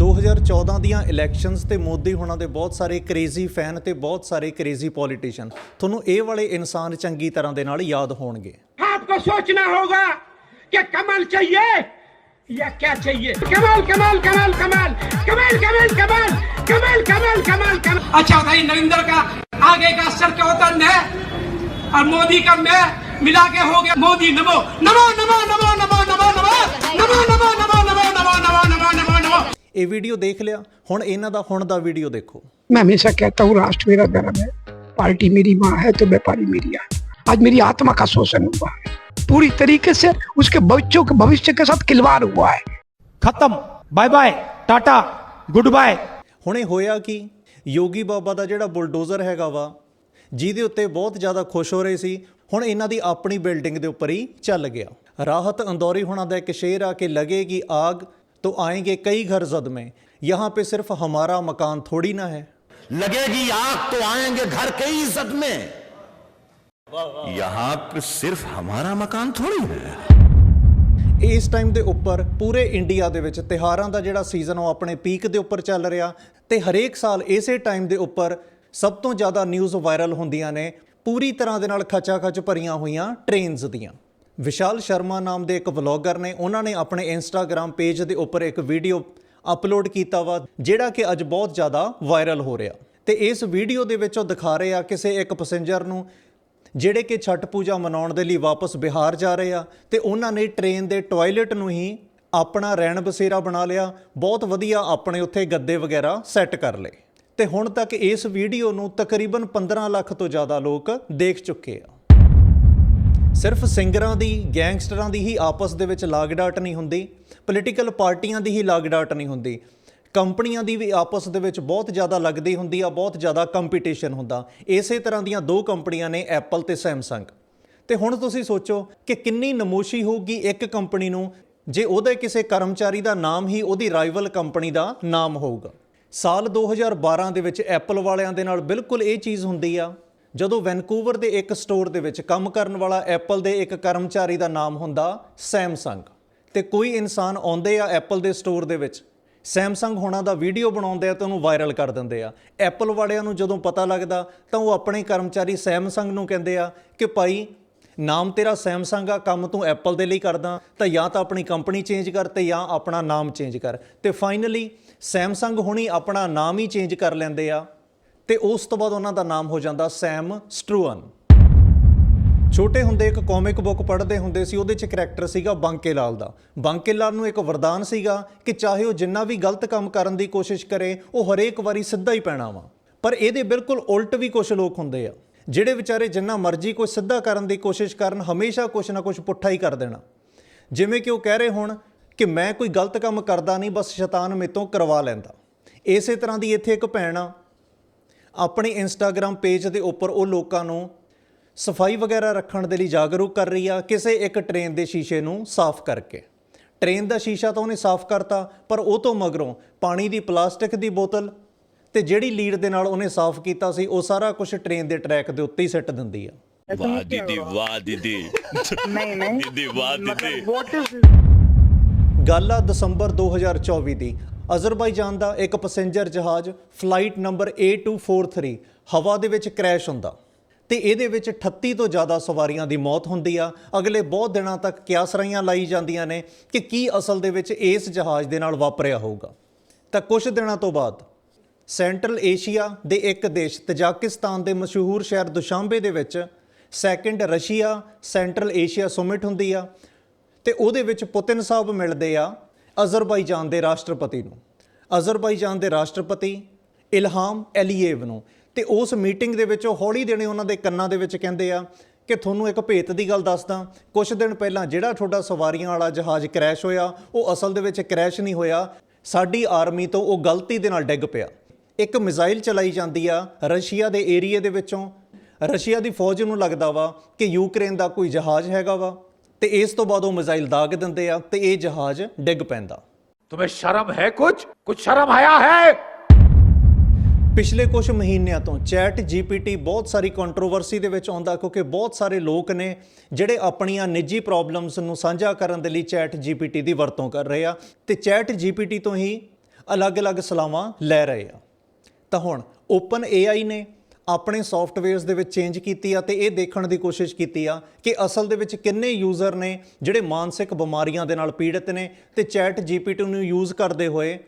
2014 ਦੀਆਂ ਇਲੈਕਸ਼ਨਸ ਤੇ ਮੋਦੀ ਹੋਣਾ ਦੇ ਬਹੁਤ ਸਾਰੇ ਕ੍ਰੇਜ਼ੀ ਫੈਨ ਤੇ ਬਹੁਤ ਸਾਰੇ ਕ੍ਰੇਜ਼ੀ ਪੋਲੀਟੀਸ਼ੀਅਨ ਤੁਹਾਨੂੰ ਇਹ ਵਾਲੇ ਇਨਸਾਨ ਚੰਗੀ ਤਰ੍ਹਾਂ ਦੇ ਨਾਲ ਯਾਦ ਹੋਣਗੇ आपको सोचना होगा कि कमल चाहिए या क्या चाहिए कमाल कमाल कमाल कमाल कमाल कमाल कमाल कमाल कमाल कमाल कमाल अच्छा भाई नरेंद्र का आगे का सर चौतन है और मोदी का मैं मिला के हो गया मोदी नमो नमो नमो नमो नमो नमो नमो नमो नमो नमो नमो नमो नमो नमो नमो नमो ਇਹ ਵੀਡੀਓ ਦੇਖ ਲਿਆ ਹੁਣ ਇਹਨਾਂ ਦਾ ਹੁਣ ਦਾ ਵੀਡੀਓ ਦੇਖੋ मैं हमेशा कहता हूँ राष्ट्र मेरा धर्म है पार्टी मेरी माँ है तो व्यापारी मेरी आत्मा आज मेरी आत्मा का शोषण हुआ है पूरी तरीके से उसके बच्चों के भविष्य के साथ खिलवाड़ हुआ है खत्म bye bye tata good bye ਹੁਣੇ ਹੋਇਆ ਕੀ ਯੋਗੀ ਬਾਬਾ ਦਾ ਜਿਹੜਾ ਬੁਲਡੋਜ਼ਰ ਹੈਗਾ ਵਾ ਜਿਹਦੇ ਉੱਤੇ ਬਹੁਤ ਜ਼ਿਆਦਾ ਖੁਸ਼ ਹੋ ਰਹੇ ਸੀ ਹੁਣ ਇਹਨਾਂ ਦੀ ਆਪਣੀ ਬਿਲਡਿੰਗ ਦੇ ਉੱਪਰ ਹੀ ਚੱਲ ਗਿਆ ਰਾਹਤ ਅੰਦੌਰੀ ਹੋਣਾ ਦਾ ਇੱਕ ਸ਼ੇਰ ਆ ਕਿ लगेगी आग तो आएंगे कई घर जद में यहाँ पे सिर्फ हमारा मकान थोड़ी ना है लगेगी आग तो आएंगे घर के ही इज्जत में यहाँ पे सिर्फ हमारा मकान थोड़ी है ਇਸ ਟਾਈਮ ਦੇ ਉੱਪਰ ਪੂਰੇ ਇੰਡੀਆ ਦੇ ਵਿੱਚ ਤਿਹਾਰਾਂ ਦਾ ਜਿਹੜਾ ਸੀਜ਼ਨ ਉਹ ਆਪਣੇ ਪੀਕ ਦੇ ਉੱਪਰ ਚੱਲ ਰਿਹਾ ਤੇ ਹਰੇਕ ਸਾਲ ਇਸੇ ਟਾਈਮ ਦੇ ਉੱਪਰ ਸਭ ਤੋਂ ਜ਼ਿਆਦਾ ਨਿਊਜ਼ ਵਾਇਰਲ ਹੁੰਦੀਆਂ ਨੇ ਪੂਰੀ ਤਰ੍ਹਾਂ ਦੇ ਨਾਲ ਖਚਾ ਖਚ ਭਰੀਆਂ ਹੋਈਆਂ ਟ੍ਰੇਨਸ ਦੀਆਂ ਵਿਸ਼ਾਲ ਸ਼ਰਮਾ ਨਾਮ ਦੇ ਇੱਕ ਵਲੌਗਰ ਨੇ ਉਹਨਾਂ ਨੇ ਆਪਣੇ ਇੰਸਟਾਗ੍ਰam ਪੇਜ ਦੇ ਉੱਪਰ ਇੱਕ ਵੀਡੀਓ ਅਪਲੋਡ ਕੀਤਾ ਵਾ, ਜਿਹੜਾ ਕਿ ਅੱਜ ਬਹੁਤ ਜ਼ਿਆਦਾ ਵਾਇਰਲ ਹੋ ਰਿਹਾ। ਤੇ ਇਸ ਵੀਡੀਓ ਦੇ ਵਿੱਚ ਉਹ ਦਿਖਾ ਰਹੇ ਆ ਕਿਸੇ ਇੱਕ ਪੈਸੇਂਜਰ ਨੂੰ, ਜਿਹੜੇ ਕਿ ਛਠ ਪੂਜਾ ਮਨਾਉਣ ਦੇ ਲਈ ਵਾਪਸ ਬਿਹਾਰ ਜਾ ਰਹੇ ਆ, ਤੇ ਉਹਨਾਂ ਨੇ ਟ੍ਰੇਨ ਦੇ ਟਾਇਲਟ ਨੂੰ ਹੀ ਆਪਣਾ ਰਹਿਣ ਬਸੇਰਾ ਬਣਾ ਲਿਆ, ਬਹੁਤ ਵਧੀਆ ਆਪਣੇ ਉੱਥੇ ਗੱਦੇ ਵਗੈਰਾ ਸੈੱਟ ਕਰ ਲਏ। ਤੇ ਹੁਣ ਤੱਕ ਇਸ ਵੀਡੀਓ ਨੂੰ ਤਕਰੀਬਨ 15 ਲੱਖ ਤੋਂ ਜ਼ਿਆਦਾ ਲੋਕ ਦੇਖ ਚੁੱਕੇ ਆ। ਸਿਰਫ ਸਿੰਗਰਾਂ ਦੀ, ਗੈਂਗਸਟਰਾਂ ਦੀ ਹੀ ਆਪਸ ਦੇ ਵਿੱਚ ਲਾਗਡਾਟ ਨਹੀਂ ਹੁੰਦੀ, ਪੋਲੀਟੀਕਲ ਪਾਰਟੀਆਂ ਦੀ ਹੀ ਲਾਗਡਾਟ ਨਹੀਂ ਹੁੰਦੀ। ਕੰਪਨੀਆਂ ਦੀ ਵੀ ਆਪਸ ਦੇ ਵਿੱਚ ਬਹੁਤ ਜ਼ਿਆਦਾ ਲੱਗਦੀ ਹੁੰਦੀ ਆ, ਬਹੁਤ ਜ਼ਿਆਦਾ ਕੰਪੀਟੀਸ਼ਨ ਹੁੰਦਾ। ਇਸੇ ਤਰ੍ਹਾਂ ਦੀਆਂ ਦੋ ਕੰਪਨੀਆਂ ਨੇ, ਐਪਲ ਤੇ ਸੈਮਸੰਗ। ਤੇ ਹੁਣ ਤੁਸੀਂ ਸੋਚੋ ਕਿ ਕਿੰਨੀ ਨਮੋਸ਼ੀ ਹੋਊਗੀ ਇੱਕ ਕੰਪਨੀ ਨੂੰ, ਜੇ ਉਹਦੇ ਕਿਸੇ ਕਰਮਚਾਰੀ ਦਾ ਨਾਮ ਹੀ ਉਹਦੀ ਰਾਈਵਲ ਕੰਪਨੀ ਦਾ ਨਾਮ ਹੋਊਗਾ। ਸਾਲ 2012 ਦੇ ਵਿੱਚ ਐਪਲ ਵਾਲਿਆਂ ਦੇ ਨਾਲ ਬਿਲਕੁਲ ਇਹ ਚੀਜ਼ ਹੁੰਦੀ ਆ ਜਦੋਂ ਵੈਨਕੂਵਰ ਦੇ ਇੱਕ ਸਟੋਰ ਦੇ ਵਿੱਚ ਕੰਮ ਕਰਨ ਵਾਲਾ ਐਪਲ ਦੇ ਇੱਕ ਕਰਮਚਾਰੀ ਦਾ ਨਾਮ ਹੁੰਦਾ ਸੈਮਸੰਗ। ਤੇ ਕੋਈ ਇਨਸਾਨ ਆਉਂਦੇ ਆ ਐਪਲ ਦੇ ਸਟੋਰ ਦੇ ਵਿੱਚ, ਸੈਮਸੰਗ ਹੋਣਾ ਦਾ ਵੀਡੀਓ ਬਣਾਉਂਦੇ ਆ ਤੇ ਉਹਨੂੰ ਵਾਇਰਲ ਕਰ ਦਿੰਦੇ ਆ। ਐਪਲ ਵਾਲਿਆਂ ਨੂੰ ਜਦੋਂ ਪਤਾ ਲੱਗਦਾ ਤਾਂ ਉਹ ਆਪਣੇ ਕਰਮਚਾਰੀ ਸੈਮਸੰਗ ਨੂੰ ਕਹਿੰਦੇ ਆ ਕਿ ਭਾਈ, ਨਾਮ ਤੇਰਾ ਸੈਮਸੰਗ ਆ, ਕੰਮ ਤੂੰ ਐਪਲ ਦੇ ਲਈ ਕਰਦਾ, ਤਾਂ ਜਾਂ ਤਾਂ ਆਪਣੀ ਕੰਪਨੀ ਚੇਂਜ ਕਰ ਤੇ ਜਾਂ ਆਪਣਾ ਨਾਮ ਚੇਂਜ ਕਰ। ਤੇ ਫਾਈਨਲੀ ਸੈਮਸੰਗ ਹੁਣੀ ਆਪਣਾ ਨਾਮ ਹੀ ਚੇਂਜ ਕਰ ਲੈਂਦੇ ਆ। ਤੇ ਉਸ ਤੋਂ ਬਾਅਦ ਉਹਨਾਂ ਦਾ ਨਾਮ ਹੋ ਜਾਂਦਾ ਸੈਮ ਸਟਰੂਅਨ। ਛੋਟੇ ਹੁੰਦੇ ਇੱਕ ਕਾਮਿਕ ਬੁੱਕ ਪੜ੍ਹਦੇ ਹੁੰਦੇ ਸੀ, ਉਹਦੇ 'ਚ ਕਰੈਕਟਰ ਸੀਗਾ ਬਾਂਕੇ ਲਾਲ ਦਾ। ਬਾਂਕੇ ਲਾਲ ਨੂੰ ਇੱਕ ਵਰਦਾਨ ਸੀਗਾ ਕਿ ਚਾਹੇ ਉਹ ਜਿੰਨਾ ਵੀ ਗਲਤ ਕੰਮ ਕਰਨ ਦੀ ਕੋਸ਼ਿਸ਼ ਕਰੇ, ਉਹ ਹਰੇਕ ਵਾਰੀ ਸਿੱਧਾ ਹੀ ਪੈਣਾ ਵਾ। ਪਰ ਇਹਦੇ ਬਿਲਕੁਲ ਉਲਟ ਵੀ ਕੁਝ ਲੋਕ ਹੁੰਦੇ ਆ, ਜਿਹੜੇ ਵਿਚਾਰੇ ਜਿੰਨਾ ਮਰਜ਼ੀ ਕੋਈ ਸਿੱਧਾ ਕਰਨ ਦੀ ਕੋਸ਼ਿਸ਼ ਕਰਨ, ਹਮੇਸ਼ਾ ਕੁਝ ਨਾ ਕੁਝ ਪੁੱਠਾ ਹੀ ਕਰ ਦੇਣਾ। ਜਿਵੇਂ ਕਿ ਉਹ ਕਹਿ ਰਹੇ ਹੋਣ ਕਿ ਮੈਂ ਕੋਈ ਗਲਤ ਕੰਮ ਕਰਦਾ ਨਹੀਂ, ਬਸ ਸ਼ੈਤਾਨ ਮੇਤੋਂ ਕਰਵਾ ਲੈਂਦਾ। ਇਸੇ ਤਰ੍ਹਾਂ ਦੀ ਇੱਥੇ ਇੱਕ ਭੈਣ ਆ ਆਪਣੇ ਇੰਸਟਾਗ੍ਰam ਪੇਜ ਦੇ ਉੱਪਰ ਉਹ ਲੋਕਾਂ ਨੂੰ ਸਫ਼ਾਈ ਵਗੈਰਾ ਰੱਖਣ ਦੇ ਲਈ ਜਾਗਰੂਕ ਕਰ ਰਹੀ ਆ ਕਿਸੇ ਇੱਕ ਟ੍ਰੇਨ ਦੇ ਸ਼ੀਸ਼ੇ ਨੂੰ ਸਾਫ਼ ਕਰਕੇ। ਟ੍ਰੇਨ ਦਾ ਸ਼ੀਸ਼ਾ ਤਾਂ ਉਹਨੇ ਸਾਫ਼ ਕਰਤਾ ਪਰ ਉਹ ਤੋਂ ਮਗਰੋਂ ਪਾਣੀ ਦੀ ਪਲਾਸਟਿਕ ਦੀ ਬੋਤਲ ਤੇ ਜਿਹੜੀ ਲੀਡ ਦੇ ਨਾਲ ਉਹਨੇ ਸਾਫ਼ ਕੀਤਾ ਸੀ ਉਹ ਸਾਰਾ ਕੁਝ ਟ੍ਰੇਨ ਦੇ ਟਰੈਕ ਦੇ ਉੱਤੇ ਹੀ ਸਿੱਟ ਦਿੰਦੀ ਆ। ਵਾਹ ਦੀਦੀ ਵਾਹ ਦੀਦੀ। ਨਹੀਂ ਨਹੀਂ। ਦੀਦੀ ਵਾਹ ਦੀਦੀ। ਗੱਲ ਆ ਦਸੰਬਰ 2024 ਦੀ। ਅਜ਼ਰਬਾਈਜਾਨ ਦਾ ਇੱਕ ਪੈਸੇਂਜਰ ਜਹਾਜ਼ ਫਲਾਈਟ ਨੰਬਰ A243 ਹਵਾ ਦੇ ਵਿੱਚ ਕ੍ਰੈਸ਼ ਹੁੰਦਾ। ਤੇ ਇਹਦੇ ਵਿੱਚ 38 ਤੋਂ ਜ਼ਿਆਦਾ ਸਵਾਰੀਆਂ ਦੀ ਮੌਤ ਹੁੰਦੀ ਆ। ਅਗਲੇ ਬਹੁਤ ਦਿਨਾਂ ਤੱਕ ਕਿਆਸਰਾਈਆਂ ਲਾਈ ਜਾਂਦੀਆਂ ਨੇ ਕਿ ਕੀ ਅਸਲ ਦੇ ਵਿੱਚ ਇਸ ਜਹਾਜ਼ ਦੇ ਨਾਲ ਵਾਪਰਿਆ ਹੋਊਗਾ। ਤਾਂ ਕੁਝ ਦਿਨਾਂ ਤੋਂ ਬਾਅਦ ਸੈਂਟਰਲ ਏਸ਼ੀਆ ਦੇ ਇੱਕ ਦੇਸ਼ ਤਜਾਕਿਸਤਾਨ ਦੇ ਮਸ਼ਹੂਰ ਸ਼ਹਿਰ ਦੁਸ਼ਾਂਬੇ ਦੇ ਵਿੱਚ second Russia Central Asia summit ਹੁੰਦੀ ਆ। ਤੇ ਉਹਦੇ ਵਿੱਚ ਪੁਤਿਨ ਸਾਹਿਬ ਮਿਲਦੇ ਆ। ਅਜ਼ਰਬਾਈਜਾਨ ਦੇ ਰਾਸ਼ਟਰਪਤੀ ਨੂੰ। ਅਜ਼ਰਬਾਈਜਾਨ ਦੇ ਰਾਸ਼ਟਰਪਤੀ ਇਲਹਾਮ ਐਲੀਏਵ ਨੂੰ। ਤੇ ਉਸ ਮੀਟਿੰਗ ਦੇ ਵਿੱਚ ਉਹ ਹੌਲੀ ਦੇਣੇ ਉਹਨਾਂ ਦੇ ਕੰਨਾਂ ਦੇ ਵਿੱਚ ਕਹਿੰਦੇ ਆ ਕਿ ਤੁਹਾਨੂੰ ਇੱਕ ਭੇਤ ਦੀ ਗੱਲ ਦੱਸਦਾ। ਕੁਝ ਦਿਨ ਪਹਿਲਾਂ ਜਿਹੜਾ ਤੁਹਾਡਾ ਸਵਾਰੀਆਂ ਵਾਲਾ ਜਹਾਜ਼ ਕ੍ਰੈਸ਼ ਹੋਇਆ, ਉਹ ਅਸਲ ਦੇ ਵਿੱਚ ਕ੍ਰੈਸ਼ ਨਹੀਂ ਹੋਇਆ। ਸਾਡੀ ਆਰਮੀ ਤੋਂ ਉਹ ਗਲਤੀ ਦੇ ਨਾਲ ਡਿੱਗ ਪਿਆ। ਇੱਕ ਮਿਜ਼ਾਈਲ ਚਲਾਈ ਜਾਂਦੀ ਆ ਰਸ਼ੀਆ ਦੇ ਏਰੀਏ ਦੇ ਵਿੱਚੋਂ। ਰਸ਼ੀਆ ਦੀ ਫੌਜ ਨੂੰ ਲੱਗਦਾ ਵਾ ਕਿ ਯੂਕਰੇਨ ਦਾ ਕੋਈ ਜਹਾਜ਼ ਹੈਗਾ ਵਾ। ਤੇ ਇਸ ਤੋਂ ਬਾਅਦ ਉਹ ਮਿਜ਼ਾਈਲ ਦਾਗ ਦਿੰਦੇ ਆ ਤੇ ਇਹ ਜਹਾਜ਼ ਡਿੱਗ ਪੈਂਦਾ तुम्हें शर्म है कुछ कुछ शर्म आया है ਪਿਛਲੇ ਕੁਝ ਮਹੀਨਿਆਂ ਤੋਂ ਚੈਟ ਜੀਪੀਟੀ ਬਹੁਤ ਸਾਰੀ ਕੰਟਰੋਵਰਸੀ ਦੇ ਵਿੱਚ ਆਉਂਦਾ ਕਿਉਂਕਿ ਬਹੁਤ ਸਾਰੇ ਲੋਕ ਨੇ ਜਿਹੜੇ ਆਪਣੀਆਂ ਨਿੱਜੀ ਪ੍ਰੋਬਲਮਸ ਨੂੰ ਸਾਂਝਾ ਕਰਨ ਦੇ ਲਈ ਚੈਟ ਜੀਪੀਟੀ ਦੀ ਵਰਤੋਂ ਕਰ ਰਹੇ ਆ ਤੇ ਚੈਟ ਜੀਪੀਟੀ ਤੋਂ ਹੀ ਅਲੱਗ-ਅਲੱਗ ਸਲਾਹਾਂ ਲੈ ਰਹੇ ਆ ਤਾਂ ਹੁਣ ਓਪਨ AI ਨੇ ਆਪਣੇ ਸੌਫਟਵੇਅਰਸ ਦੇ ਵਿੱਚ ਚੇਂਜ ਕੀਤੀ ਆ ਤੇ ਇਹ ਦੇਖਣ ਦੀ ਕੋਸ਼ਿਸ਼ ਕੀਤੀ ਆ ਕਿ ਅਸਲ ਦੇ ਵਿੱਚ ਕਿੰਨੇ ਯੂਜ਼ਰ ਨੇ ਜਿਹੜੇ ਮਾਨਸਿਕ ਬਿਮਾਰੀਆਂ ਦੇ ਨਾਲ ਪੀੜਤ ਨੇ ਤੇ ਚੈਟ GPT ਨੂੰ ਯੂਜ਼ ਕਰਦੇ ਹੋਏ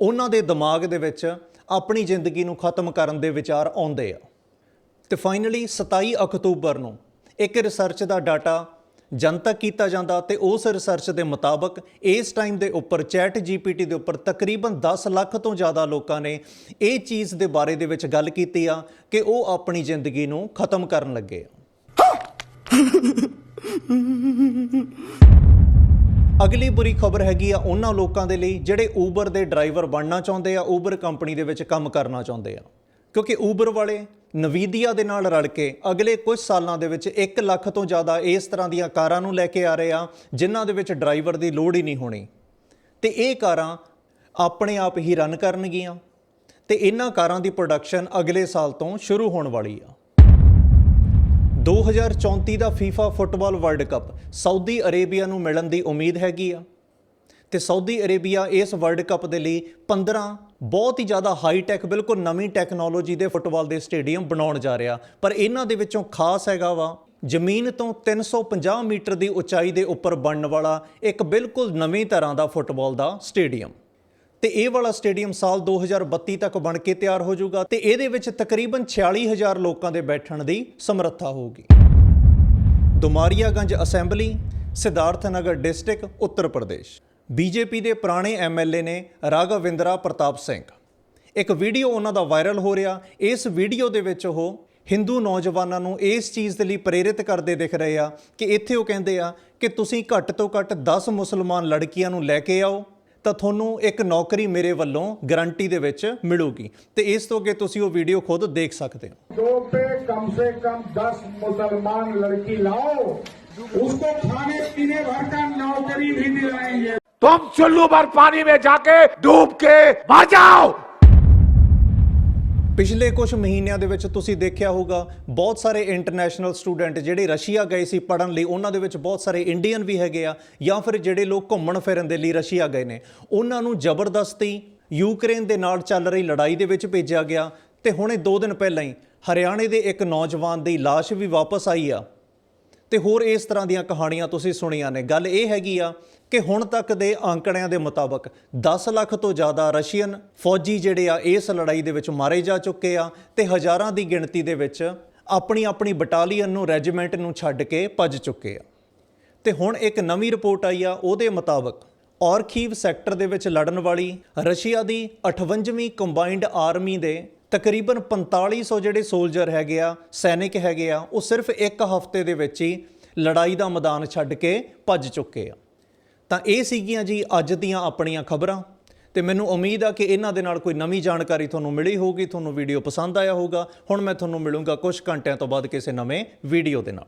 ਉਹਨਾਂ ਦੇ ਦਿਮਾਗ ਦੇ ਵਿੱਚ ਆਪਣੀ ਜ਼ਿੰਦਗੀ ਨੂੰ ਖਤਮ ਕਰਨ ਦੇ ਵਿਚਾਰ ਆਉਂਦੇ ਆ। ਤੇ ਫਾਈਨਲੀ 27 ਅਕਤੂਬਰ ਨੂੰ ਇੱਕ ਰਿਸਰਚ ਦਾ ਡਾਟਾ ਜਨਤਕ ਕੀਤਾ ਜਾਂਦਾ ਤੇ ਉਸ ਰਿਸਰਚ ਦੇ ਮੁਤਾਬਕ ਇਸ ਟਾਈਮ ਦੇ ਉੱਪਰ ਚੈਟ GPT ਦੇ ਉੱਪਰ ਤਕਰੀਬਨ 10 ਲੱਖ ਤੋਂ ਜ਼ਿਆਦਾ ਲੋਕਾਂ ਨੇ ਇਹ ਚੀਜ਼ ਦੇ ਬਾਰੇ ਦੇ ਵਿੱਚ ਗੱਲ ਕੀਤੀ ਆ ਕਿ ਉਹ ਆਪਣੀ ਜ਼ਿੰਦਗੀ ਨੂੰ ਖਤਮ ਕਰਨ ਲੱਗੇ ਆ। ਅਗਲੀ ਬੁਰੀ ਖਬਰ ਹੈਗੀ ਆ ਉਹਨਾਂ ਲੋਕਾਂ ਦੇ ਲਈ ਜਿਹੜੇ ਊਬਰ ਦੇ ਡਰਾਈਵਰ ਬਣਨਾ ਚਾਹੁੰਦੇ ਆ ਊਬਰ ਕੰਪਨੀ ਦੇ ਵਿੱਚ ਕੰਮ ਕਰਨਾ ਚਾਹੁੰਦੇ ਆ। ਕਿਉਂਕਿ ਊਬਰ ਵਾਲੇ ਨਵੀਦੀਆ ਦੇ ਨਾਲ ਰਲ ਕੇ ਅਗਲੇ ਕੁਝ ਸਾਲਾਂ ਦੇ ਵਿੱਚ 1 ਲੱਖ ਤੋਂ ਜ਼ਿਆਦਾ ਇਸ ਤਰ੍ਹਾਂ ਦੀਆਂ ਕਾਰਾਂ ਨੂੰ ਲੈ ਕੇ ਆ ਰਹੇ ਆ, ਜਿਨ੍ਹਾਂ ਦੇ ਵਿੱਚ ਡਰਾਈਵਰ ਦੀ ਲੋੜ ਹੀ ਨਹੀਂ ਹੋਣੀ। ਤੇ ਇਹ ਕਾਰਾਂ ਆਪਣੇ ਆਪ ਹੀ ਰਨ ਕਰਨਗੀਆਂ ਤੇ ਇਹਨਾਂ ਕਾਰਾਂ ਦੀ ਪ੍ਰੋਡਕਸ਼ਨ ਅਗਲੇ ਸਾਲ ਤੋਂ ਸ਼ੁਰੂ ਹੋਣ ਵਾਲੀ ਆ। 2034 ਦਾ FIFA football World Cup Saudi Arabia ਨੂੰ ਮਿਲਣ ਦੀ ਉਮੀਦ ਹੈਗੀ ਆ ਤੇ ਸਾਊਦੀ ਅਰੇਬੀਆ ਇਸ ਵਰਲਡ ਕੱਪ ਦੇ ਲਈ 15 ਬਹੁਤ ਹੀ ਜ਼ਿਆਦਾ ਹਾਈ ਟੈਕ ਬਿਲਕੁਲ ਨਵੀਂ ਟੈਕਨੋਲੋਜੀ ਦੇ ਫੁੱਟਬਾਲ ਦੇ ਸਟੇਡੀਅਮ ਬਣਾਉਣ ਜਾ ਰਿਹਾ। ਪਰ ਇਹਨਾਂ ਦੇ ਵਿੱਚੋਂ ਖਾਸ ਹੈਗਾ ਵਾ, ਜ਼ਮੀਨ ਤੋਂ 350 ਮੀਟਰ ਦੀ ਉਚਾਈ ਦੇ ਉੱਪਰ ਬਣਨ ਵਾਲਾ ਇੱਕ ਬਿਲਕੁਲ ਨਵੀਂ ਤਰ੍ਹਾਂ ਦਾ ਫੁੱਟਬਾਲ ਦਾ ਸਟੇਡੀਅਮ ਤੇ ਇਹ ਵਾਲਾ ਸਟੇਡੀਅਮ ਸਾਲ 2032 ਤੱਕ ਬਣ ਕੇ ਤਿਆਰ ਹੋ ਜਾਊਗਾ ਤੇ ਇਹਦੇ ਵਿੱਚ ਤਕਰੀਬਨ 46000 ਲੋਕਾਂ ਦੇ ਬੈਠਣ ਦੀ ਸਮਰੱਥਾ ਹੋਊਗੀ। Domariyaganj assembly Siddharth Nagar district, Uttar Pradesh. BJP ਦੇ ਪੁਰਾਣੇ ਐਮਐਲਏ ਨੇ ਰਾਘਵਿੰਦਰਾ ਪ੍ਰਤਾਪ ਸਿੰਘ ਇੱਕ ਵੀਡੀਓ ਉਹਨਾਂ ਦਾ ਵਾਇਰਲ ਹੋ ਰਿਹਾ ਇਸ ਵੀਡੀਓ ਦੇ ਵਿੱਚ ਉਹ ਹਿੰਦੂ ਨੌਜਵਾਨਾਂ ਨੂੰ ਇਸ ਚੀਜ਼ ਦੇ ਲਈ ਪ੍ਰੇਰਿਤ ਕਰਦੇ ਦਿਖ ਰਹੇ ਆ ਕਿ ਇੱਥੇ ਉਹ ਕਹਿੰਦੇ ਆ ਕਿ ਤੁਸੀਂ ਘੱਟ ਤੋਂ ਘੱਟ 10 ਮੁਸਲਮਾਨ ਲੜਕੀਆਂ ਨੂੰ ਲੈ ਕੇ ਆਓ ਤਾਂ ਤੁਹਾਨੂੰ ਇੱਕ ਨੌਕਰੀ ਮੇਰੇ ਵੱਲੋਂ ਗਾਰੰਟੀ ਦੇ ਵਿੱਚ ਮਿਲੂਗੀ ਤੇ ਇਸ ਤੋਂ ਅੱਗੇ ਤੁਸੀਂ ਉਹ ਵੀਡੀਓ ਖੁਦ ਦੇਖ ਸਕਦੇ ਹੋ दो पे कम से कम दस मुसलमान लड़की लाओ उसको खाने पीने भर का नौकरी भी दिलाएंगे तुम चुल्लू भर पानी में जाके डूब के मर जाओ ਪਿਛਲੇ ਕੁਝ ਮਹੀਨਿਆਂ ਦੇ ਵਿੱਚ ਤੁਸੀਂ ਦੇਖਿਆ ਹੋਊਗਾ ਬਹੁਤ ਸਾਰੇ ਇੰਟਰਨੈਸ਼ਨਲ ਸਟੂਡੈਂਟ ਜਿਹੜੇ ਰਸ਼ੀਆ ਗਏ ਸੀ ਪੜਨ ਲਈ ਉਹਨਾਂ ਦੇ ਵਿੱਚ ਬਹੁਤ ਸਾਰੇ ਇੰਡੀਅਨ ਵੀ ਹੈਗੇ ਆ ਜਾਂ ਫਿਰ ਜਿਹੜੇ ਲੋਕ ਘੁੰਮਣ ਫਿਰਨ ਦੇ ਲਈ ਰਸ਼ੀਆ ਗਏ ਨੇ ਉਹਨਾਂ ਨੂੰ ਜ਼ਬਰਦਸਤੀ ਯੂਕਰੇਨ ਦੇ ਨਾਲ ਚੱਲ ਰਹੀ ਲੜਾਈ ਦੇ ਵਿੱਚ ਭੇਜਿਆ ਗਿਆ ਤੇ ਹੁਣੇ 2 ਦਿਨ ਪਹਿਲਾਂ ਹੀ ਹਰਿਆਣੇ ਦੇ ਇੱਕ ਨੌਜਵਾਨ ਦੀ ਲਾਸ਼ ਵੀ ਵਾਪਸ ਆਈ ਆ ਤੇ ਹੋਰ ਇਸ ਤਰ੍ਹਾਂ ਦੀਆਂ ਕਹਾਣੀਆਂ ਤੁਸੀਂ ਸੁਣੀਆਂ ਨੇ ਗੱਲ ਇਹ ਹੈਗੀ ਆ ਕਿ ਹੁਣ ਤੱਕ ਦੇ ਅੰਕੜਿਆਂ ਦੇ ਮੁਤਾਬਕ 10 ਲੱਖ ਤੋਂ ਜ਼ਿਆਦਾ ਰਸ਼ੀਅਨ ਫੌਜੀ ਜਿਹੜੇ ਆ, ਇਸ ਲੜਾਈ ਦੇ ਵਿੱਚ ਮਾਰੇ ਜਾ ਚੁੱਕੇ ਆ ਤੇ ਹਜ਼ਾਰਾਂ ਦੀ ਗਿਣਤੀ ਦੇ ਵਿੱਚ ਆਪਣੀ ਆਪਣੀ ਬਟਾਲੀਅਨ ਨੂੰ, ਰੈਜੀਮੈਂਟ ਨੂੰ ਛੱਡ ਕੇ ਭੱਜ ਚੁੱਕੇ ਆ। ਤੇ ਹੁਣ ਇੱਕ ਨਵੀਂ ਰਿਪੋਰਟ ਆਈ ਆ, ਉਹਦੇ ਮੁਤਾਬਕ ਔਰਖੀਵ ਸੈਕਟਰ ਦੇ ਵਿੱਚ ਲੜਨ ਵਾਲੀ ਰਸ਼ੀਆ ਦੀ 58ਵੀਂ ਕੰਬਾਈਨਡ ਆਰਮੀ ਦੇ ਤਕਰੀਬਨ 4500 ਜਿਹੜੇ ਸੋਲਜਰ ਹੈਗੇ ਆ, ਸੈਨਿਕ ਹੈਗੇ ਆ, ਉਹ ਸਿਰਫ ਇੱਕ ਹਫ਼ਤੇ ਦੇ ਵਿੱਚ ਹੀ ਲੜਾਈ ਦਾ ਮੈਦਾਨ ਛੱਡ ਕੇ ਭੱਜ ਚੁੱਕੇ ਆ। ਤਾਂ ਇਹ ਸੀਗੀਆਂ ਜੀ ਅੱਜ ਦੀਆਂ ਆਪਣੀਆਂ ਖਬਰਾਂ। ਤੇ ਮੈਨੂੰ ਉਮੀਦ ਆ ਕਿ ਇਹਨਾਂ ਦੇ ਨਾਲ ਕੋਈ ਨਵੀਂ ਜਾਣਕਾਰੀ ਤੁਹਾਨੂੰ ਮਿਲੀ ਹੋਊਗੀ, ਤੁਹਾਨੂੰ ਵੀਡੀਓ ਪਸੰਦ ਆਇਆ ਹੋਊਗਾ। ਹੁਣ ਮੈਂ ਤੁਹਾਨੂੰ ਮਿਲੂੰਗਾ ਕੁਝ ਘੰਟਿਆਂ ਤੋਂ ਬਾਅਦ ਕਿਸੇ ਨਵੇਂ ਵੀਡੀਓ ਦੇ ਨਾਲ।